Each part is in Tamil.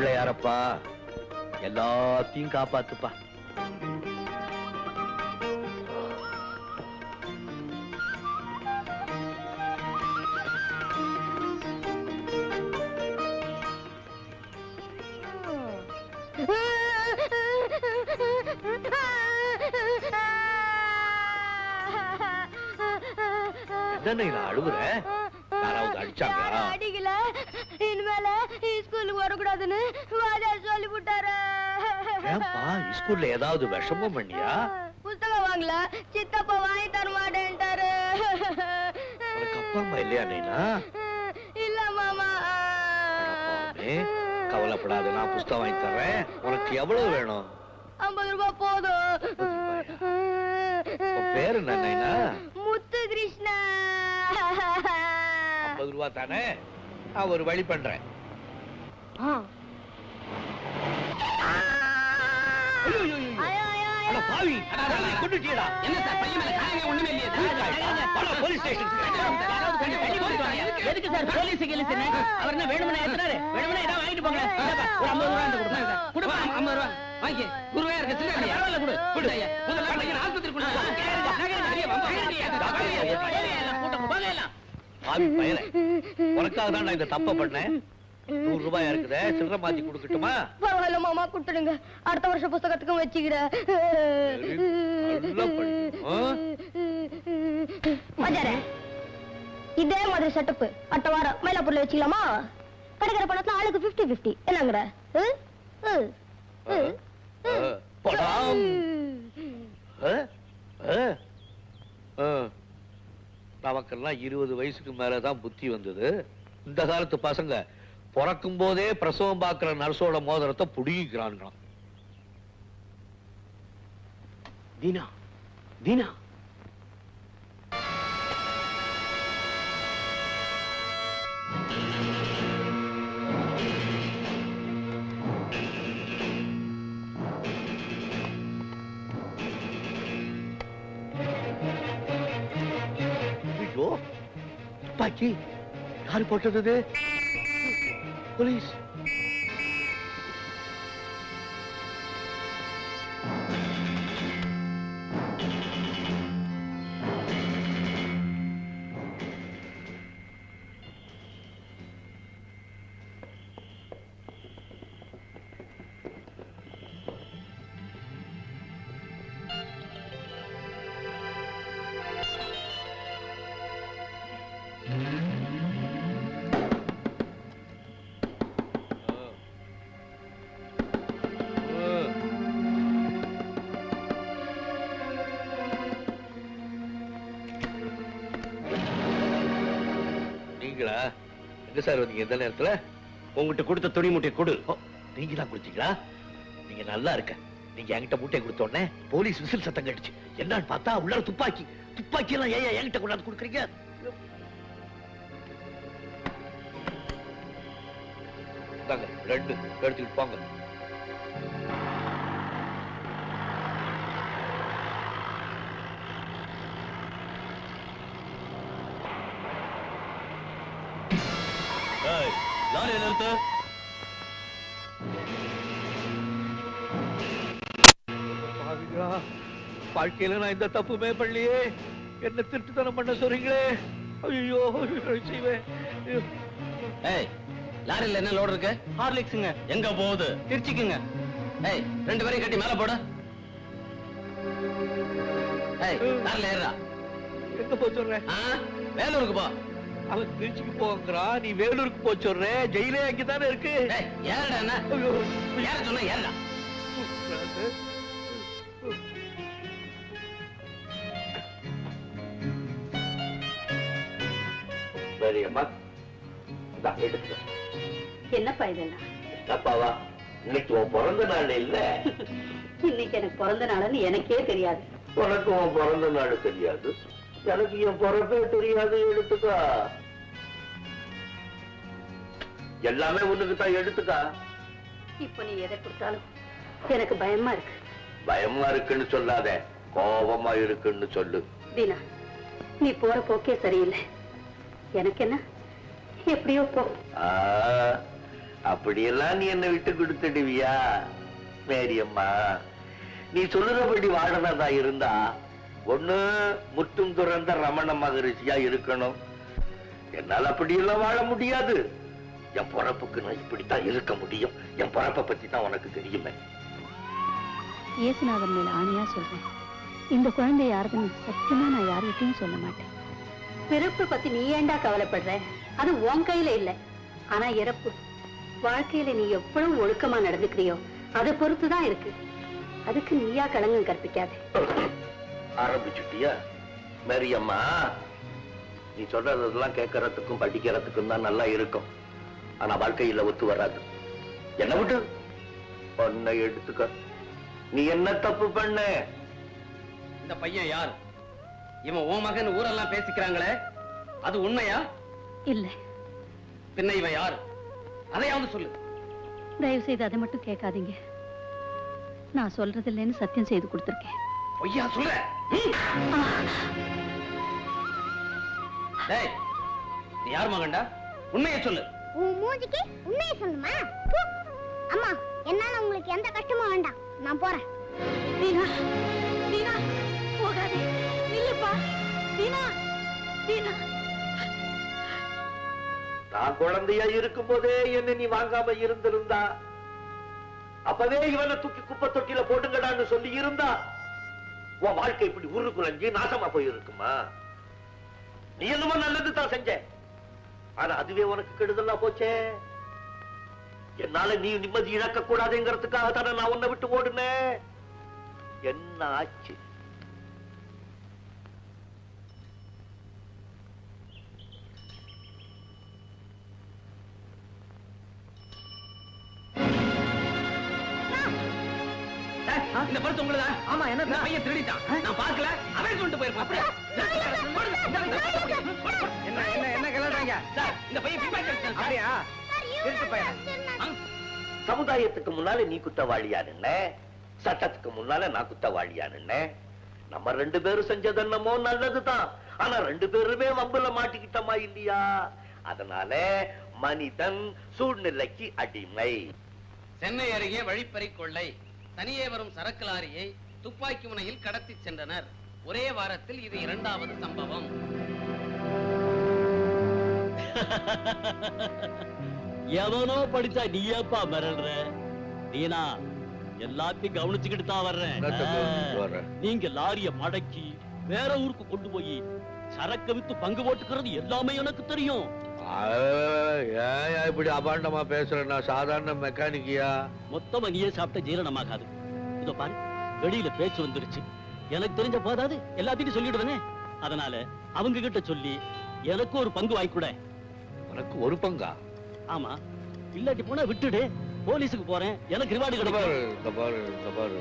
பிள்ளையாரப்பா எல்லாத்தையும் காப்பாத்துப்பா. என்ன அழுகுற யாராவது அடிச்சாங்களா? விட்டாரு ஏன்பா ஸ்கூல்ல ஏதாவது விஷமம் பண்ணியா புஸ்தகம் வாங்கல. சித்தப்பா வாங்கி தர மாட்டேன்ட்டாரு. உனக்கு அப்பா அம்மா இல்லையா நைனா? இல்ல மாமா. கவலைப்படாத நான் புஸ்தகம் வாங்கி தர்றேன். உனக்கு எவ்வளவு வேணும்? ஐம்பது ரூபாய் போதும். பேரு என்ன முத்து கிருஷ்ணா ஐம்பது ரூபா தானே? நான் ஒரு வழி பண்றேன். என்ன சார் பையன் மேல காயங்க ஒண்ணுமே இல்லையே? போலீஸ் ஸ்டேஷனுக்கு. எதுக்கு சார்? போலீஸ் கிலீஸ்னு அவர் என்ன வேணும்னா ஏத்துறாரு வேணும்னா ஏதாவது வாங்கிட்டு போங்க இந்தாப்பா, ஒரு ஐம்பது ரூபா இருந்தா கொடுங்க சார். கொடுப்பா ஐம்பது ரூபா. வாங்கி குருவா இருக்க சில்லறை பரவாயில்ல கொடு. கொடு ஐயா. முதல்ல பையன் ஆஸ்பத்திரி கொண்டு போ. நகருங்க, வெளியே வாங்க, வெளியே வாங்க. வெளியே எல்லாம் கூட்டம் போங்க எல்லாம். பாவி பயலே. உனக்காக தான் நான் இந்த தப்ப பண்ணேன். நூறு ரூபாய் இருக்குதே சில்லறை மாத்தி கொடுக்கட்டுமா? பரவாயில்ல மாமா கொடுத்துடுங்க. அடுத்த வருஷம் புஸ்தகத்துக்கும் வச்சுக்கிறேன் இதே மாதிரி செட்டப் அடுத்த வாரம் மயிலாப்பூர்ல வச்சுக்கலாமா? கிடைக்கிற பணத்துல ஆளுக்கு 50 50 என்னங்கிற. நமக்கெல்லாம் இருபது வயசுக்கு மேலதான் புத்தி வந்தது. இந்த காலத்து பசங்க பிறக்கும் போதே பிரசவம் பார்க்கிற நர்ஸோட மோதிரத்தை புடிக்கிறான்களாம் தீனா தீனா. ஐயோ துப்பாக்கி யாரு போட்டது இது? எங்க சார் வந்தீங்க இந்த நேரத்துல? உங்ககிட்ட கொடுத்த துணி மூட்டை கொடு. நீங்க தான் கொடுத்தீங்களா நீங்க நல்லா இருக்க. நீங்க என்கிட்ட மூட்டை கொடுத்த உடனே போலீஸ் விசில் சத்தம் கட்டுச்சு. என்னன்னு பார்த்தா உள்ளார துப்பாக்கி. துப்பாக்கி எல்லாம் ஏன் என்கிட்ட கொண்டாந்து கொடுக்குறீங்க? ரெண்டு எடுத்துக்கிட்டு போங்க. நிறுத்து வாழ்க்கையில நான் இந்த தப்புமே பண்ணலையே. என்ன திருட்டுத்தனம் பண்ண சொல்றீங்களே. ஐயோ செய்வேன். ஏய் என்ன லோடு இருக்கு? ஹார்லிக்ஸுங்க. எங்க போகுது? திருச்சிக்குங்க. ஏய் ரெண்டு பேரையும் கட்டி மேல போடு. ஏய் லாரில ஏறா எங்க சொல்றேன் ஆ? வேலூருக்கு போ. அவன் திருச்சிக்கு போங்கிறான் நீ வேலூருக்கு போக சொல்ற. ஜெயிலே அங்கதானே இருக்கு. ஏறடா சொன்னா ஏறடா சரி அம்மா. என்னப்பா இதெல்லாம்? அப்பாவா இன்னைக்கு உன் பிறந்த நாள் இல்ல. இன்னைக்கு எனக்கு பிறந்த நாள்னு எனக்கே தெரியாது. உனக்கு உன் பிறந்த நாள் தெரியாது. எனக்கு என் பிறப்பே தெரியாது எடுத்துக்கா எல்லாமே உனக்கு தான் எடுத்துக்கா இப்போ நீ எதை கொடுத்தாலும் எனக்கு பயமா இருக்கு. பயமா இருக்குன்னு சொல்லாத. கோபமா இருக்குன்னு சொல்லு. தீனா நீ போற போக்கே சரியில்லை. எனக்கு என்ன? எப்படியோ போ. அப்படியெல்லாம் நீ என்ன விட்டு கொடுத்துடுவியா? மேரியம்மா நீ சொல்லுறபடி வாழறதா இருந்தா ஒண்ணு முற்றும் துறந்த ரமண மகரிஷியா இருக்கணும். என்னால அப்படியெல்லாம் வாழ முடியாது. என் பொறப்புக்கு நான் இப்படித்தான் இருக்க முடியும். என் பொறப்பை பத்தி தான் உனக்கு தெரியுமே. இயேசுநாதன் மேல ஆணையா சொல்றேன். இந்த குழந்தை யாருதுன்னு சத்தியமா நான் யார்கிட்டயும் சொல்ல மாட்டேன். பிறப்பு பத்தி நீ ஏன்டா கவலைப்படுற? அது உன் கையில இல்ல. ஆனா இறப்பு. வாழ்க்கையில நீ எவ்வளவு ஒழுக்கமா நடந்துக்கிறியோ அதை பொறுத்துதான் இருக்கு. அதுக்கு நீயா களங்கம் கற்பிக்காத. ஆரம்பிச்சுட்டியா? மேரியம்மா நீ சொல்றதெல்லாம் கேட்கறதுக்கும் படிக்கிறதுக்கும் தான் நல்லா இருக்கும். ஆனா வாழ்க்கையில ஒத்து வராது. என்ன விட்டு? பொண்ணை எடுத்துக்க. நீ என்ன தப்பு பண்ண? இந்த பையன் யார்? இவன் ஓ மகன் ஊரெல்லாம் பேசிக்கிறாங்களே அது உண்மையா? இல்ல. பின்ன இவன் யார்? அதையாவது சொல்லு. தயவு செய்து அதை மட்டும் கேட்காதீங்க. நான் சொல்றது இல்லைன்னு சத்தியம் செய்து கொடுத்துருக்கேன். பொய்யா சொல்ற? ம்? டேய் நீ யார் மகன்டா? உண்மையை சொல்லு. உன் மூஞ்சிக்கு உண்மையை சொல்லுமா. அம்மா என்னால உங்களுக்கு எந்த கஷ்டமும் வேண்டாம். நான் போறேன். வீணா வீணா போகாதே. நில்லுப்பா வீணா வீணா. நான் குழந்தையா இருக்கும் போதே என்ன நீ வாங்காம இருந்திருந்தா. அப்பவே இவனை தூக்கி குப்பை தொட்டில போட்டுங்கடான்னு சொல்லி இருந்தா உன் வாழ்க்கை இப்படி உரு நாசமா போயிருக்குமா? நீ என்னமோ நல்லது தான் செஞ்ச. ஆனா அதுவே உனக்கு கெடுதலா போச்சே? என்னால நீ நிம்மதி இழக்க கூடாதுங்கிறதுக்காக தானே நான் உன்னை விட்டு ஓடுனேன் என்ன ஆச்சு? இந்த பரிசு உங்களுதா? ஆமா என்ன இந்த பையன் திருடிட்டான் நான் பார்க்கல. அவன் சொல்லிட்டு போயிருப்பான் அப்படியா? என்ன என்ன என்ன கலறாங்க சார் இந்த பையன் அப்படியா? திருட்டு பையன். ஆ? சமுதாயத்துக்கு முன்னால நீ குத்தவாளியா நின்ன? சட்டத்துக்கு முன்னால நான் குத்தவாளியா நின்ன? நம்ம ரெண்டு பேரும் செஞ்சது என்னமோ நல்லதுதான். ஆனா ரெண்டு பேருமே வம்புல மாட்டிக்கிட்டோமா இல்லையா? அதனால மனிதன் சூழ்நிலைக்கு அடிமை. சென்னை அருகே வழிப்பறி கொள்ளை. தனியே வரும் சரக்கு லாரியை துப்பாக்கி முனையில் கடத்தி சென்றனர். ஒரே வாரத்தில் இது இரண்டாவது சம்பவம். எவனோ படிச்சா நீ ஏப்பா மிரள்ற நீனா எல்லாத்தையும் கவனிச்சுக்கிட்டு தான் வர்றேன் வர்றேன். நீங்க லாரிய மடக்கி வேற ஊருக்கு கொண்டு போய் சரக்க வித்து பங்கு போட்டுக்கிறது எல்லாமே எனக்கு தெரியும். ஏன் இப்படி அபாண்டமா பேசுறேன்னா? சாதாரண மெக்கானிக்கியா? மொத்தமா நீயே சாப்பிட்ட ஜீரணமாகாது. இதோ பாரு வெளியில பேச்சு வந்துருச்சு. எனக்கு தெரிஞ்ச போதாது எல்லாத்தையும் சொல்லிடுவேனே. அதனால அவங்க கிட்ட சொல்லி எனக்கு ஒரு பங்கு வாங்கி கொடு. உனக்கு ஒரு பங்கா? ஆமா. இல்லாட்டி போனா விட்டுடு. போலீஸுக்கு போறேன். எனக்கு ரிவார்டு கிடைக்கும்.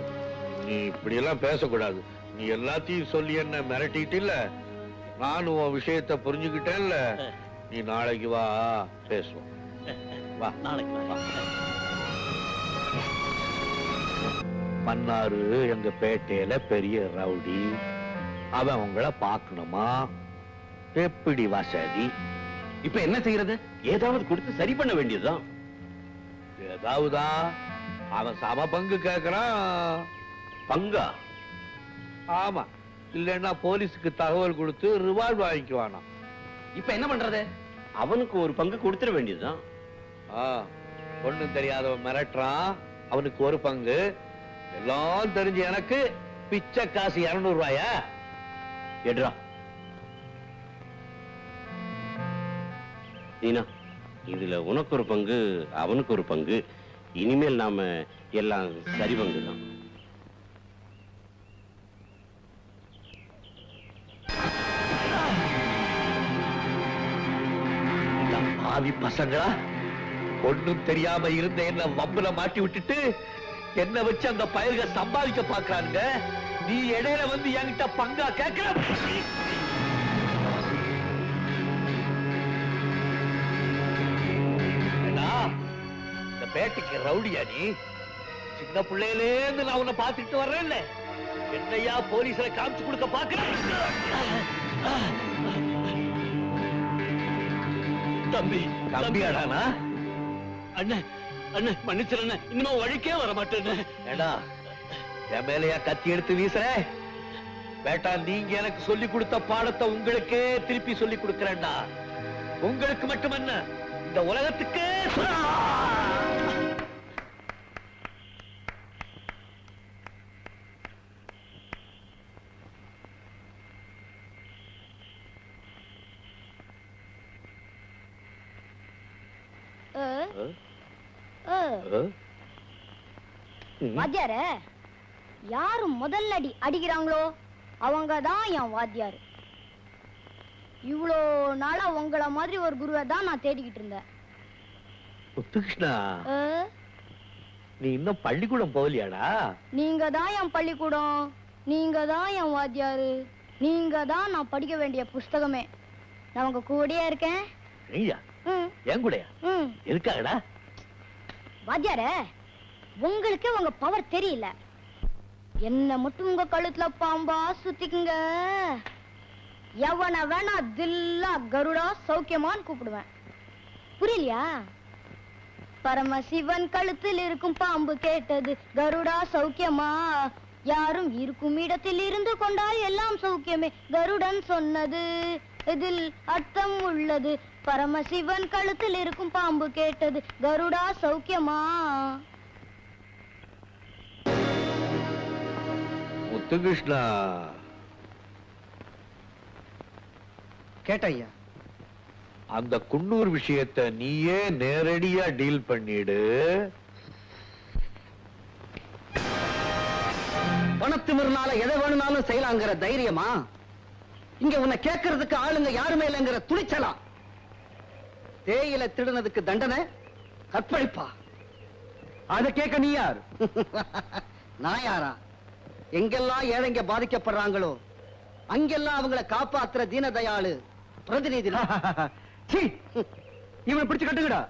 நீ இப்படி எல்லாம் பேசக்கூடாது. நீ எல்லாத்தையும் சொல்லி என்ன மிரட்டிட்டு இல்ல நானும் உன் விஷயத்தை புரிஞ்சுக்கிட்டேன்ல. நீ நாளைக்கு வா பேசுவோம். வா. நாளைக்கு வா. மன்னாரு எங்க பேட்டையில பெரிய ரவுடி. அவன் உங்களை பார்க்கணுமா? எப்படி வசதி இப்ப என்ன செய்யறது? ஏதாவது கொடுத்து சரி பண்ண வேண்டியதுதான். ஏதாவதா? அவன் சம பங்கு கேக்குறான். பங்கா? ஆமா இல்லைன்னா போலீஸுக்கு தகவல் கொடுத்து ரிவார்டு வாங்கிக்குவானா இப்ப என்ன பண்றது? அவனுக்கு ஒரு பங்கு கொடுத்துட வேண்டியதுதான். ஆ, ஒண்ணும் தெரியாதவன் மிரட்டுறான். அவனுக்கு ஒரு பங்கு. எல்லாம் தெரிஞ்சு எனக்கு பிச்சை காசு இருநூறு ரூபாயா? எடுறா. நீனா இதுல உனக்கு ஒரு பங்கு அவனுக்கு ஒரு பங்கு. இனிமேல் நாம எல்லாம் சரி பங்கு தான் பாவி பசங்களா? ஒண்ணும் தெரியாம இருந்த என்ன வம்புல மாட்டி விட்டுட்டு என்ன வச்சு அந்த பயிர்க சம்பாதிக்க பாக்குறானுங்க நீ இடையில வந்து என்கிட்ட பங்கா கேட்கிற? இந்த பேட்டைக்கு ரவுடியா நீ? சின்ன பிள்ளையிலேருந்து நான் உன்னை பாத்துக்கிட்டு வர்றேன் என்னையா போலீஸ்ல காமிச்சு கொடுக்க பாக்குறேன் தம்பி தம்பியாடானா? அண்ணன் அண்ணன் மன்னிச்சிரு அண்ணன் இனிமே வழிக்கே வர மாட்டேன் ஏடா என் மேலையா கத்தி எடுத்து வீசுற? பேட்டா நீங்க எனக்கு சொல்லி கொடுத்த பாடத்தை உங்களுக்கே திருப்பி சொல்லி கொடுக்கிறேன்டா. உங்களுக்கு மட்டுமல்ல இந்த உலகத்துக்கே வாத்தியாரே யாரு முதல்ல அடி அடிக்கிறாங்களோ அவங்க தான் என் வாத்தியார். இவ்வளோ நாளா உங்கள மாதிரி ஒரு குருவை தான் நான் தேடிக்கிட்டு இருந்தேன். முத்துகிருஷ்ணா அஹ், நீ இன்னும் பள்ளிக்கூடம் போகலையாடா? நீங்க தான் என் பள்ளிக்கூடம் நீங்க தான் என் வாத்தியாரு நீங்க தான் நான் படிக்க வேண்டிய புஸ்தகமே. நான் உங்க கூடயே இருக்கேன். நீயா? ம், என் கூடயா? ம். வாத்தியார உங்களுக்கு உங்க பவர் தெரியல. என்ன மட்டும் உங்க கழுத்துல பாம்பா சுத்திக்குங்க. எவன வேணா தில்லா கருடா சௌக்கியமான்னு கூப்பிடுவேன். புரியலையா? பரமசிவன் கழுத்தில் இருக்கும் பாம்பு கேட்டது கருடா சௌக்கியமா? யாரும் இருக்கும் இடத்தில் இருந்து கொண்டால் எல்லாம் சௌக்கியமே. கருடன் சொன்னது இதில் அர்த்தம் உள்ளது? பரமசிவன் கழுத்தில் இருக்கும் பாம்பு கேட்டது கருடா சௌக்கியமா? முத்துகிருஷ்ணா. கேட்ட ஐயா அந்த குன்னூர் விஷயத்தை நீயே நேரடியா டீல் பண்ணிடு. பணத்திமிர்னால எதை வேணும்னாலும் செய்யலாங்கிற தைரியமா? இங்க உன்னை கேட்கறதுக்கு ஆளுங்க யாருமே இல்லைங்கிற துணிச்சலா? தேயிலை திருடினதுக்கு தண்டனை? கற்பழிப்பா. அதை கேட்க நீ யார்? நான் யாரா? எங்கெல்லாம் ஏழைங்க பாதிக்கப்படுறாங்களோ அங்கெல்லாம் அவங்கள காப்பாத்துற தீனதயாளு பிரதிநிதி இவனை பிடிச்சு கட்டுங்கடா.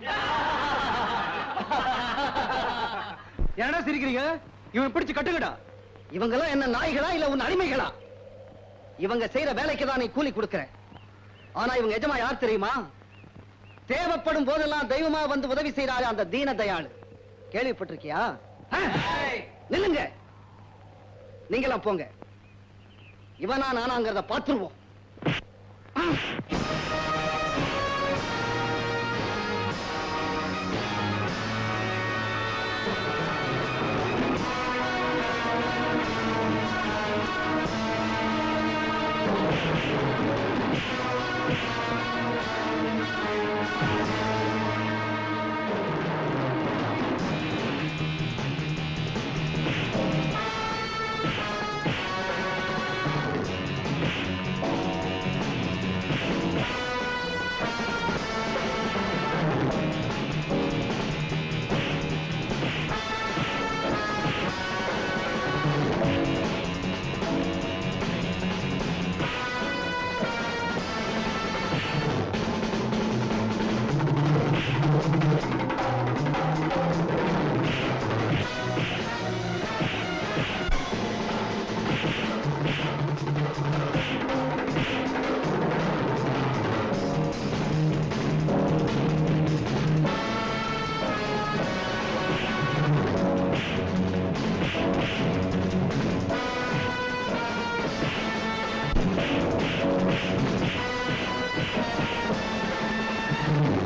என்னடா சிரிக்கிறீங்க? இவனை பிடிச்சு கட்டுங்கடா. இவங்கெல்லாம் என்ன நாய்களா இல்ல உன் அடிமைகளா? இவங்க செய்யற வேலைக்கு தான் நீ கூலி கொடுக்கிற. ஆனா இவங்க எஜமா யார் தெரியுமா? தேவைப்படும் போதெல்லாம் தெய்வமா வந்து உதவி செய்யறாரு அந்த தீன தயாளு. கேள்விப்பட்டிருக்கியா? நில்லுங்க. நீங்களாம் போங்க. இவனா நானாங்கிறத பார்த்துருவோம் ம்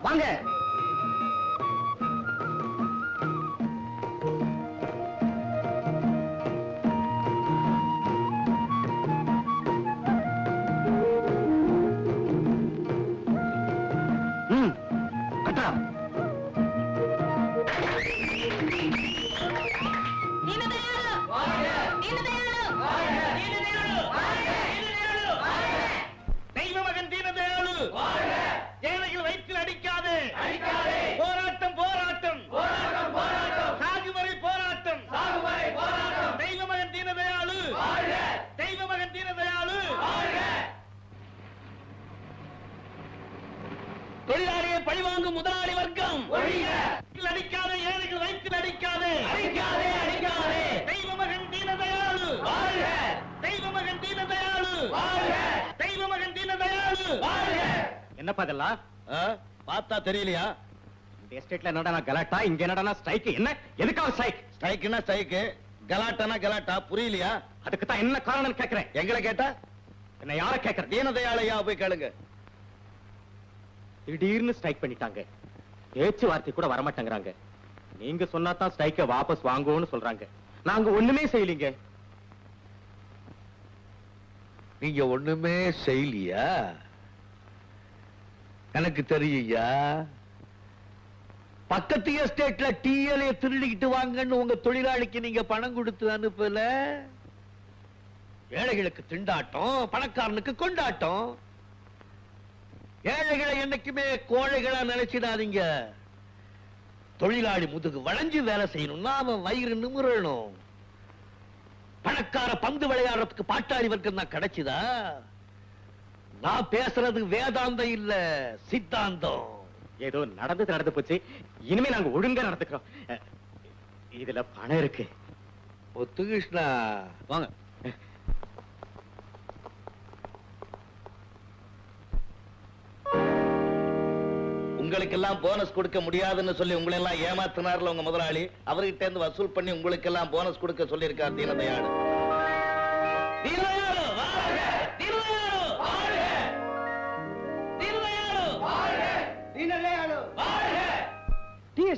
வாங்க. என்னப்பா இதெல்லாம்? பார்த்தா தெரியலையா? இந்த எஸ்டேட்ல என்னடா கலாட்டா? இங்க என்னடா ஸ்ட்ரைக் என்ன? எதுக்காக ஸ்ட்ரைக் ஸ்ட்ரைக்குன்னா ஸ்ட்ரைக்கு கலாட்டானா கலாட்டா? புரியலையா? அதுக்கு தான் என்ன காரணம் கேக்குறேன். எங்களை கேட்டா? என்ன யார கேக்குறேன் தீனதயாளையா போய் கேளுங்க. திடீர்னு ஸ்ட்ரைக் பண்ணிட்டாங்க. பேச்சுவார்த்தை கூட வரமாட்டேங்கிறாங்க. நீங்க சொன்னா தான் ஸ்ட்ரைக்க வாபஸ் வாங்குவோம்னு சொல்றாங்க. நாங்க ஒண்ணுமே செய்யலீங்க. நீங்க ஒண்ணுமே செய்யலையா? எனக்கு தெரியா பக்கத்து எஸ்டேட்ல டிஎல்ஏ திருடிக்கிட்டு வாங்கன்னு உங்க தொழிலாளிக்கு நீங்க பணம் கொடுத்து அனுப்பல? ஏழைகளுக்கு திண்டாட்டம் பணக்காரனுக்கு கொண்டாட்டம். ஏழைகளை என்னைக்குமே கோழைகளா நினைச்சிடாதீங்க. தொழிலாளி முதுகு வளைஞ்சு வேலை செய்யணும்னா அவன் வயிறு நிமிரணும். பணக்கார பந்து விளையாடுறதுக்கு பாட்டாளி வர்க்கம் தான் கிடைச்சுதா? நான் பேசுறது வேதாந்தம் இல்ல சித்தாந்தம். ஏதோ நடந்தது நடந்து போச்சு. இனிமே நாங்க ஒழுங்கா நடந்துக்கிறோம். இதுல பணம் இருக்கு. முத்துகிருஷ்ணா. வாங்க. உங்களுக்கெல்லாம் போனஸ் கொடுக்க முடியாதுன்னு சொல்லி உங்களை எல்லாம் ஏமாத்தினார்ல உங்க முதலாளி? அவர்கிட்ட இருந்து வசூல் பண்ணி உங்களுக்கு எல்லாம் போனஸ் கொடுக்க சொல்லியிருக்கார் தீனதயாளு!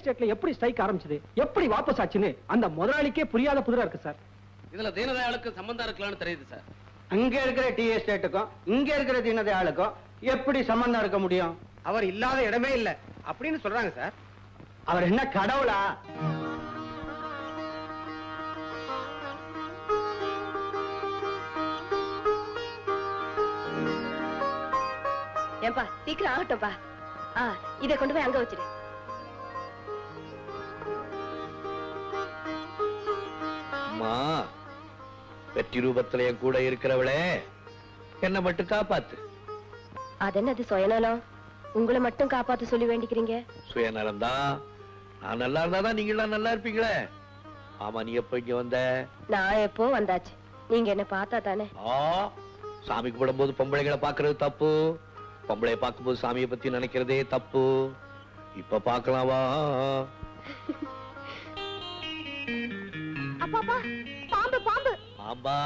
எஸ்டேட்ல எப்படி ஸ்ட்ரைக் ஆரம்பிச்சது? எப்படி வாபஸ் ஆச்சுன்னு அந்த முதலாளிக்கே புரியாத புதிரா இருக்கு சார். இதுல தீனதயாளுக்கு சம்பந்தம் இருக்கலாம்னு தெரியுது சார். அங்க இருக்கிற டீ எஸ்டேட்டுக்கும் இங்க இருக்கிற தீனதயாளுக்கும் எப்படி சம்பந்தம் இருக்க முடியும்? அவர் இல்லாத இடமே இல்ல. அப்படின்னு சொல்றாங்க சார். அவர் என்ன கடவுளா? ஏன்பா சீக்கிரம் ஆகட்டும்பா. ஆ இத கொண்டு போய் அங்க வச்சிரு. அம்மா வெற்றி ரூபத்துல என் கூட இருக்கிறவளே என்ன மட்டும் காப்பாத்து. அது என்னது சுயநலம்? உங்களை மட்டும் காப்பாத்த சொல்லி வேண்டிக்கிறீங்க? சுயநலம் தான் நான் நல்லா இருந்தாதான் நீங்களாம் நல்லா இருப்பீங்களே. ஆமா நீ எப்ப இங்க வந்த? நான் எப்போ வந்தாச்சு? நீங்க என்ன பார்த்தா தானே? ஆ சாமி கும்பிடும்போது பொம்பளைகளை பாக்குறது தப்பு. பொம்பளைய பார்க்கும்போது சாமியை பத்தி நினைக்கிறதே தப்பு. இப்ப பார்க்கலாம் வா அப்பாப்பா பாம்பு. பாம்பு ஆம்பா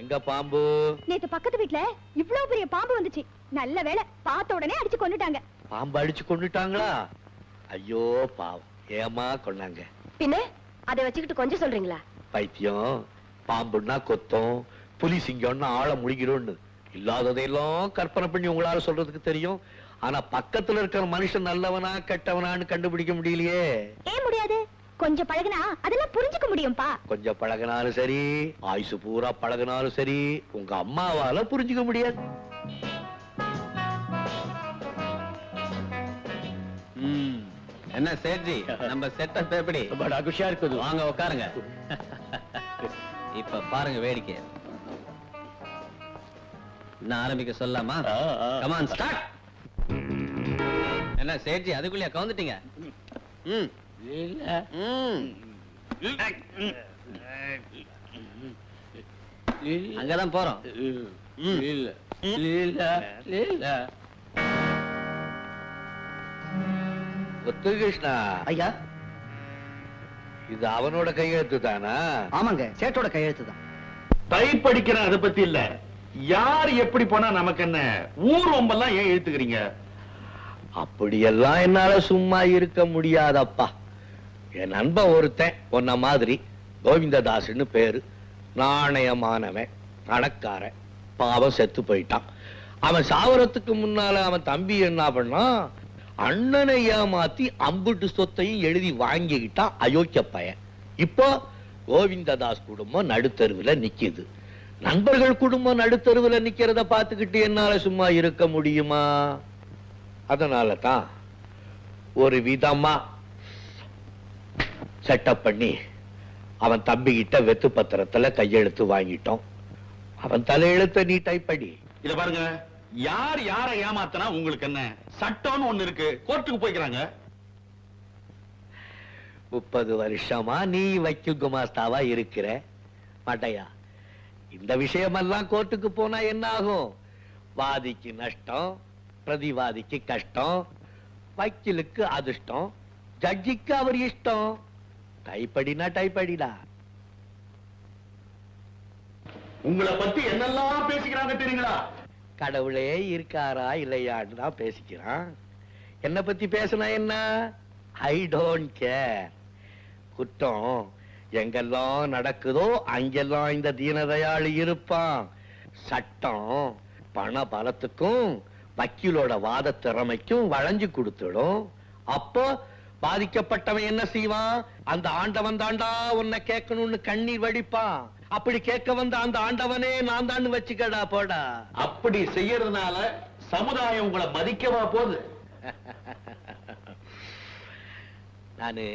எங்க பாம்பு? நேத்து பக்கத்து வீட்ல இவ்ளோ பெரிய பாம்பு வந்துச்சு. நல்ல வேளை பார்த்த உடனே அடிச்சு கொன்னுட்டாங்க. பாம்பு அடிச்சு கொண்டுட்டாங்களா ஐயோ பாவம். ஏமா கொண்டாங்க பின்ன அதை வச்சுக்கிட்டு கொஞ்சம் சொல்றீங்களா? பைத்தியம் பாம்புன்னா கொத்தம் புலி சிங்கம்னா ஆள முடிகிறோன்னு இல்லாததையெல்லாம் கற்பனை பண்ணி உங்களால சொல்றதுக்கு தெரியும். ஆனா பக்கத்துல இருக்கிற மனுஷன் நல்லவனா கெட்டவனான்னு கண்டுபிடிக்க முடியலையே. ஏன் முடியாது? கொஞ்சம் பழகுனா அதெல்லாம் புரிஞ்சுக்க முடியும்பா. கொஞ்சம் பழகினாலும் சரி ஆயுசு பூரா பழகினாலும் சரி உங்க அம்மாவால புரிஞ்சுக்க முடியாது. என்ன சேட்ஜி நம்ம செட்டப் எப்படி? படா குஷியா இருக்குது. வாங்க உட்காருங்க. இப்ப பாருங்க வேடிக்கை. நான் ஆரம்பிக்க சொல்லலாமா கமான் ஸ்டார்ட் என்ன சேட்ஜி அதுக்குள்ளே கவுந்துட்டீங்க? ம். அங்கதான் போறோம். ம். முத்துகிருஷ்ணா. ஐயா? இது அவனோட கையெழுத்து தானா? ஆமாங்க சேட்டோட கையெழுத்து தான். டைப் படிக்கிறேன் அதை பத்தி இல்ல. யார் எப்படி போனா நமக்கு என்ன? ஊர் ரொம்பெல்லாம் ஏன் இழுத்துக்கிறீங்க? அப்படியெல்லாம் என்னால சும்மா இருக்க முடியாதப்பா. என் நண்பன் ஒருத்தன் உன்ன மாதிரி கோவிந்ததாஸ்னு பேரு. நாணயமானவன் பணக்காரன் பாவம் செத்து போயிட்டான். அவன் சாவரத்துக்கு முன்னால அவன் தம்பி என்ன பண்ணான் அண்ணனை ஏமாத்தி அம்புட்டு சொத்தையும் எழுதி வாங்கிக்கிட்டான் அயோக்கிய பையன். இப்போ கோவிந்ததாஸ் குடும்பம் நடுத்தருவில் நிக்குது. நண்பர்கள் குடும்பம் நடுத்தருவில் நிக்கிறத பார்த்துக்கிட்டு என்னால சும்மா இருக்க முடியுமா? அதனால தான் ஒரு விதமா செட்டப் பண்ணி அவன் தம்பி கிட்ட வெத்து பத்திரத்துல கையெழுத்து வாங்கிட்டோம். அவன் தலையெழுத்த நீ டைப் பண்ணி. இத பாருங்க. யார் யாரை ஏமாத்தனா உங்களுக்கு என்ன? சட்டம்னு ஒண்ணு இருக்கு. கோர்ட்டுக்கு போய்க்கிறாங்க. முப்பது வருஷமா நீ வைக்கும் குமாஸ்தாவா இருக்கிற? மாட்டையா இந்த விஷயமெல்லாம் கோர்ட்டுக்கு போனா என்ன ஆகும்? வாதிக்கு நஷ்டம் பிரதிவாதிக்கு கஷ்டம் வக்கீலுக்கு அதிர்ஷ்டம் ஜட்ஜிக்கு அவர் இஷ்டம். டைப்படினா டைப்படிடா. உங்களை பத்தி என்னெல்லாம் பேசிக்கிறாங்க தெரியுங்களா? கடவுளே இருக்காரா இல்லையான்னு தான் பேசிக்கிறான். என்ன பத்தி பேசினா என்ன? ஐ டோன்ட் கேர் குற்றம் எங்கெல்லாம் நடக்குதோ அங்கெல்லாம் இந்த தீனதயாளி இருப்பான். சட்டம் பண பலத்துக்கும் வக்கீலோட வாத திறமைக்கும் வளைஞ்சு கொடுத்துடும். அப்போ பாதிக்கப்பட்டவன் என்ன செய்வான்? அந்த ஆண்டவன் தாண்டா உன்னை கேட்கணும்னு கண்ணீர் வடிப்பான் அப்படி கேட்க வந்த அந்த ஆண்டவனே நான் தான் வச்சுக்கடா போடா. அப்படி செய்யறதுனால சமுதாயம் உங்களை மதிக்கவா போகுது? நானு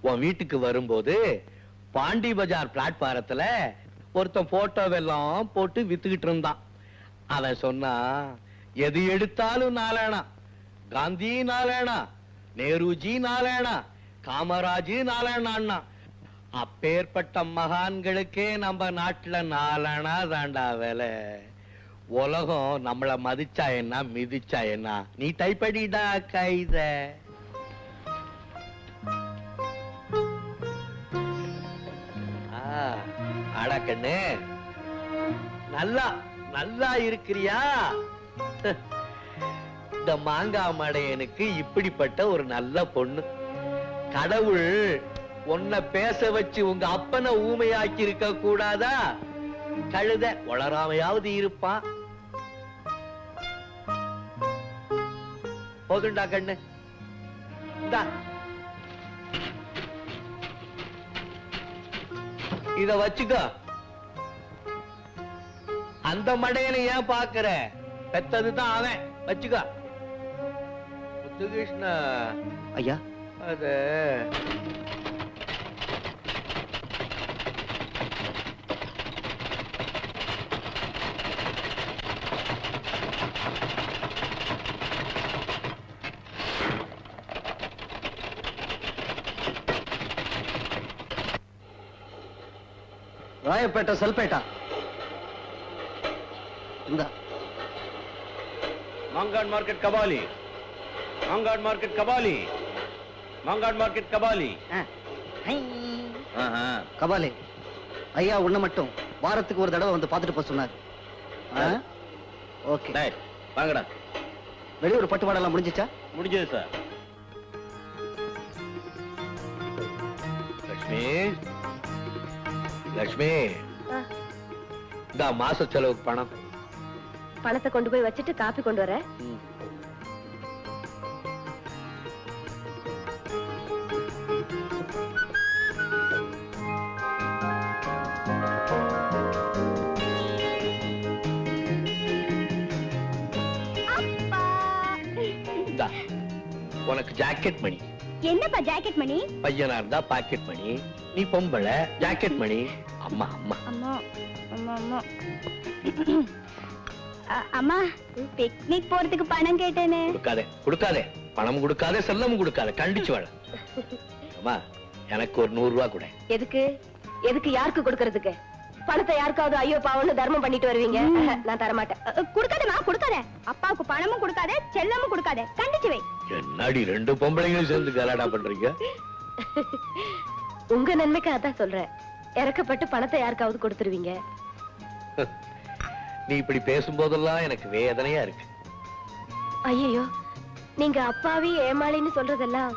உன் வீட்டுக்கு வரும்போது பாண்டி பஜார் பிளாட்பாரத்துல ஒருத்தன் போட்டோவெல்லாம் போட்டு வித்துக்கிட்டு இருந்தான். அவன் சொன்னா எது எடுத்தாலும் நாலேனா காந்தி நாலேனா நேருஜி நாராயணா காமராஜி நாலேனா அப்பேற்பட்ட மகான்களுக்கே நம்ம நாட்டுல நாலனா தாண்டா வேலை. உலகம் நம்மள மதிச்சா என்ன மிதிச்சா என்ன? நீ தைப்படிடா கைத. ஆடா கண்ணு. நல்லா நல்லா இருக்கிறியா? இந்த மாங்கா மடையனுக்கு இப்படிப்பட்ட ஒரு நல்ல பொண்ணு. கடவுள் உன்னை பேச வச்சு உங்க அப்பனை ஊமையாக்கி இருக்க கூடாதா? கழுத வளராமையாவது இருப்பான் போதுண்டா கண்ணு. இத வச்சுக்கோ. அந்த மடையனை ஏன் பாக்குற பெத்ததுதான் அவன். வச்சுக்கோ. முத்துகிருஷ்ண. ஐயா? அது. ராயப்பேட்டை செல்பேட்டா. இந்த. Mangadu market Kapali. Mangadu market Kapali Mangadu market Kapali கபாலே. ஐயா உன்னை மட்டும் வாரத்துக்கு ஒரு தடவை வந்து பார்த்துட்டு போக சொன்னார். ஓகே. வாங்கடா. வெளியூர் பட்டுவாடெல்லாம் முடிஞ்சிச்சா? முடிஞ்சது சார். லட்சுமி லட்சுமி இந்த மாச செலவுக்கு பணம். பணத்தை கொண்டு போய் வச்சுட்டு காப்பி கொண்டு வரேன் உனக்கு ஜாக்கெட் மணி. என்னப்பா ஜாக்கெட் மணி? பையனா இருந்தா பாக்கெட் மணி. நீ பொம்பளை ஜாக்கெட் மணி. அம்மா அம்மா. அம்மா அம்மா அம்மா. அம்மா பிக்னிக் போறதுக்கு பணம் கேட்டேனே. கொடுக்காதே கொடுக்காதே. பணம் கொடுக்காதே செல்லம் கொடுக்காதே. கண்டிச்சு வாழ. அம்மா எனக்கு ஒரு நூறு ரூபாய் கூட. எதுக்கு? எதுக்கு யாருக்கு கொடுக்கறதுக்கு? பணத்தை யாருக்காவது ஐயோ பாவம்னு தர்மம் பண்ணிட்டு வருவீங்க. நான் தரமாட்டேன். கொடுக்காதேமா கொடுக்காத. அப்பாவுக்கு பணமும் கொடுக்காதே செல்லமும் கொடுக்காதே. கண்டிச்சு வை. என்னடி ரெண்டு பொம்பளைங்களும் சேர்ந்து கலாடா பண்றீங்க? உங்க நன்மைக்கு அதான் சொல்றேன். இறக்கப்பட்டு பணத்தை யாருக்காவது கொடுத்துருவீங்க? நீ இப்படி பேசும்போதெல்லாம் எனக்கு வேதனையா இருக்கு. ஐயோ நீங்க அப்பாவி ஏமாளின்னு சொல்றதெல்லாம்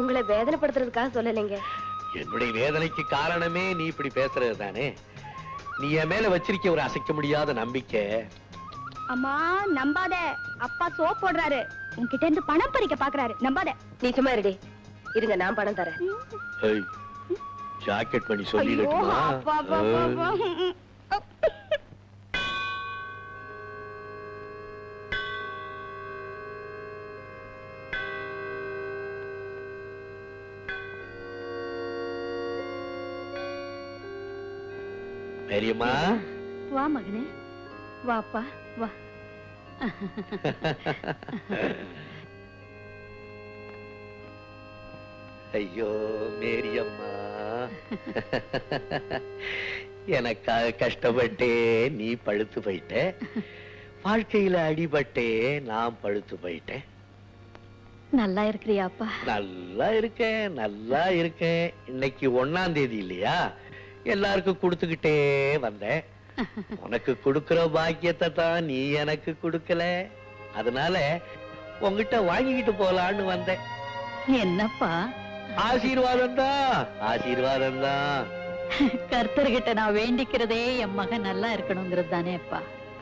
உங்களை வேதனைப்படுத்துறதுக்காக சொல்லலைங்க. என்னுடைய வேதனைக்கு காரணமே நீ இப்படி பேசுறது தானே? நீ என் மேல வச்சிருக்க ஒரு அசைக்க முடியாத நம்பிக்கை. அம்மா நம்பாத. அப்பா சோப் போடுறாரு. உன்கிட்ட இருந்து பணம் பறிக்க பாக்குறாரு. நம்பாத. நீ சும்மா இருடி. இருங்க நான் பணம் தரேன். ஜாக்கெட் பண்ணி சொல்லிடட்டுமா? வா மகனே. வாப்பா வா. ஐயோ மேரியம்மா. எனக்காக கஷ்டப்பட்டே நீ பழுத்து போயிட்ட. வாழ்க்கையில அடிபட்டே நான் பழுத்து போயிட்டேன் நல்லா இருக்கிறியாப்பா நல்லா இருக்கேன் நல்லா இருக்கேன். இன்னைக்கு ஒண்ணாம் தேதி இல்லையா? எல்லாருக்கும் கொடுத்துக்கிட்டே வந்தேன். உனக்கு கொடுக்கிற பாக்கியத்தை தான் நீ எனக்கு கொடுக்கல. அதனால உன்கிட்ட வாங்கிக்கிட்டு போலான்னு வந்தேன். என்னப்பா? ஆசீர்வாதம் தான் ஆசீர்வாதம் தான் கர்த்தர்கிட்ட நான் வேண்டிக்கிறதே என் மகன் நல்லா இருக்கணுங்கிறது தானேப்பா